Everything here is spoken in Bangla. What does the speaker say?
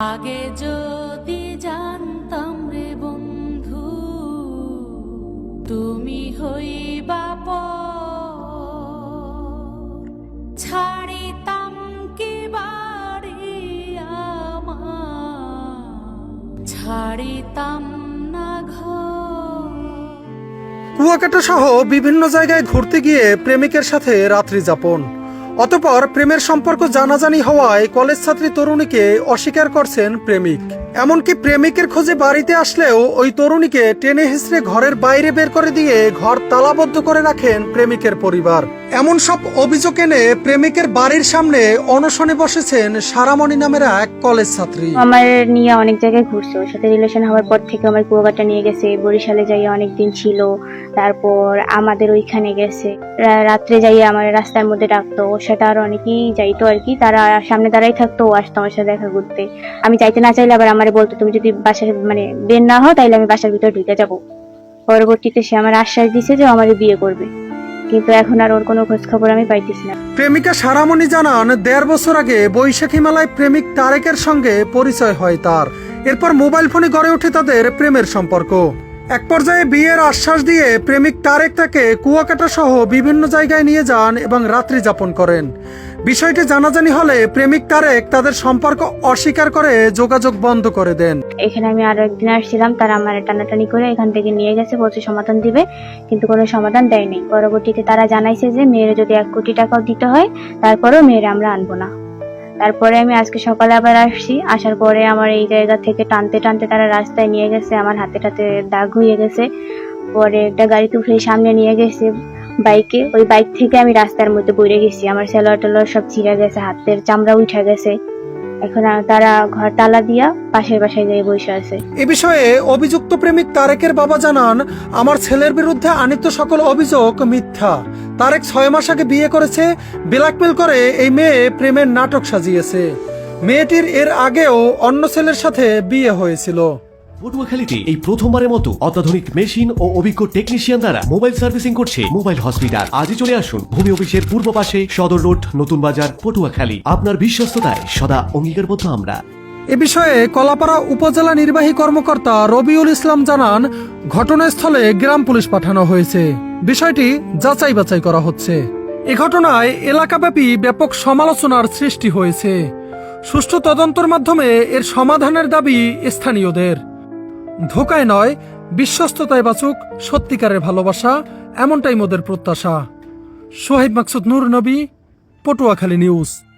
আগে যদি জানতাম রে বন্ধু, তুমি হইবা ছাড়িতাম কি বাড়ি আমার? ছাড়িতাম না কুয়াকাটা সহ বিভিন্ন জায়গায় ঘুরতে গিয়ে প্রেমিকের সাথে রাত্রি যাপন। অতপর প্রেমের সম্পর্ক জানাজানি হওয়ায় কলেজ ছাত্রী তরুণীকে অস্বীকার করছেন প্রেমিক। এমনকি প্রেমিকের খোঁজে বাড়িতে আসলেও ওই তরুণীকে টেনে হিসড়ে ঘরের বাইরে বের করে দিয়ে ঘর তালাবদ্ধ করে রাখেন প্রেমিকের পরিবার। এমন সব অভিযোগ এনে প্রেমিকের বাড়ির সামনে অনশনে বসেছেন সারামণি নামের এক কলেজ ছাত্রী। আমার নিয়ে অনেক জায়গায় ঘুরছে। ওর সাথে রিলেশন হওয়ার পর থেকে আমার কুয়াকাটা নিয়ে গেছে। বরিশালে যাই অনেক দিন ছিল। তারপর আমাদের ওইখানে গেছে। রাত্রে যাই আমার রাস্তার মধ্যে ডাকতো। ওর সাথে আরও অনেকেই যাইতো আর কি। তারা সামনে দাঁড়াই থাকতো, ও আসতো আমার সাথে দেখা করতে। আমি যাইতে না চাইলে আবার আমার বলতো, তুমি যদি বাসার মানে বের না হও, তাইলে আমি বাসার ভিতরে ঢুকে যাব। পরবর্তীতে সে আমার আশ্বাস দিছে যে ও আমাকে বিয়ে করবে। কিন্তু এখন আর ওর কোনো খোঁজ খবর আমি পাইতেছি না। প্রেমিকা সারামণি জানান, দেড় বছর আগে বৈশাখী মেলায় প্রেমিক তারেকের সঙ্গে পরিচয় হয় তার। এরপর মোবাইল ফোনে গড়ে ওঠে তাদের প্রেমের সম্পর্ক। এক পর্যায়ে বিয়ের আশ্বাস দিয়ে প্রেমিক তারেক তাকে কুয়াকাটা সহ বিভিন্ন জায়গায় নিয়ে যান এবং রাত্রি যাপন করেন। বিষয়টি জানাজানি হলে প্রেমিক তারেক তাদের সম্পর্ক অস্বীকার করে যোগাযোগ বন্ধ করে দেন। এখানে আমি আরও একদিন আসছিলাম, তারা আমার টানাটানি করে এখান থেকে নিয়ে গেছে, বলছে সমাধান দিবে, কিন্তু কোনো সমাধান দেয়নি। পরবর্তীতে তারা জানাইছে যে মেয়ের যদি এক কোটি টাকাও দিতে হয়, তারপরেও মেয়ের আমরা আনব না। তারপরে আমি আজকে সকালে আবার আসছি। আসার পরে আমার এই জায়গা থেকে টানতে টানতে তারা রাস্তায় নিয়ে গেছে, আমার হাতে টাতে দাগ হয়ে গেছে। পরে একটা গাড়িতে উঠে সামনে নিয়ে গেছে বাইকে। ওই বাইক থেকে আমি রাস্তার মধ্যে বইরে গেছি। আমার সেলোয়ার টেলোয়ার সব ছিঁড়ে গেছে, হাতের চামড়া উঠে গেছে। এখন তারা ঘর তালা দিয়া পাশের বাসায় গিয়ে বসে আছে। এ বিষয়ে অভিযুক্ত প্রেমিক তারেকের বাবা জানান, আমার ছেলের বিরুদ্ধে আনিত সকল অভিযোগ মিথ্যা। তারেক ছয় মাস আগে বিয়ে করেছে। ব্ল্যাকমেল করে এই মেয়ে প্রেমের নাটক সাজিয়েছে। মেয়েটির এর আগেও অন্য ছেলের সাথে বিয়ে হয়েছিল। পটুয়াখালীতে এই প্রথমবারের মতো অত্যাধুনিক মেশিন ও অভিজ্ঞ টেকনিশিয়ান দ্বারা মোবাইল সার্ভিসিং করছে মোবাইল হসপিটাল। আজই চলে আসুন ভূমি অফিসের পূর্ব পাশে সদর রোড নতুন বাজার পটুয়াখালী। আপনার বিশ্বস্ততায় সদা অঙ্গীকারবদ্ধ আমরা। এ বিষয়ে কলাপাড়া উপজেলা নির্বাহী কর্মকর্তা রবিউল ইসলাম জানান ঘটনাস্থলে গ্রাম পুলিশ পাঠানো হয়েছে। বিষয়টি যাচাই বাছাই করা হচ্ছে। এ ঘটনায় এলাকাব্যাপী ব্যাপক সমালোচনার সৃষ্টি হয়েছে। সুষ্ঠু তদন্তর মাধ্যমে এর সমাধানের দাবি স্থানীয়দের। ধোকায় নয়, বিশ্বস্ততায় বাচুক, সত্যিকারের ভালোবাসা, এমনটাই মোদের প্রত্যাশা। সোহেব মাকসুদ, নূর নবী, পটুয়াখালী নিউজ।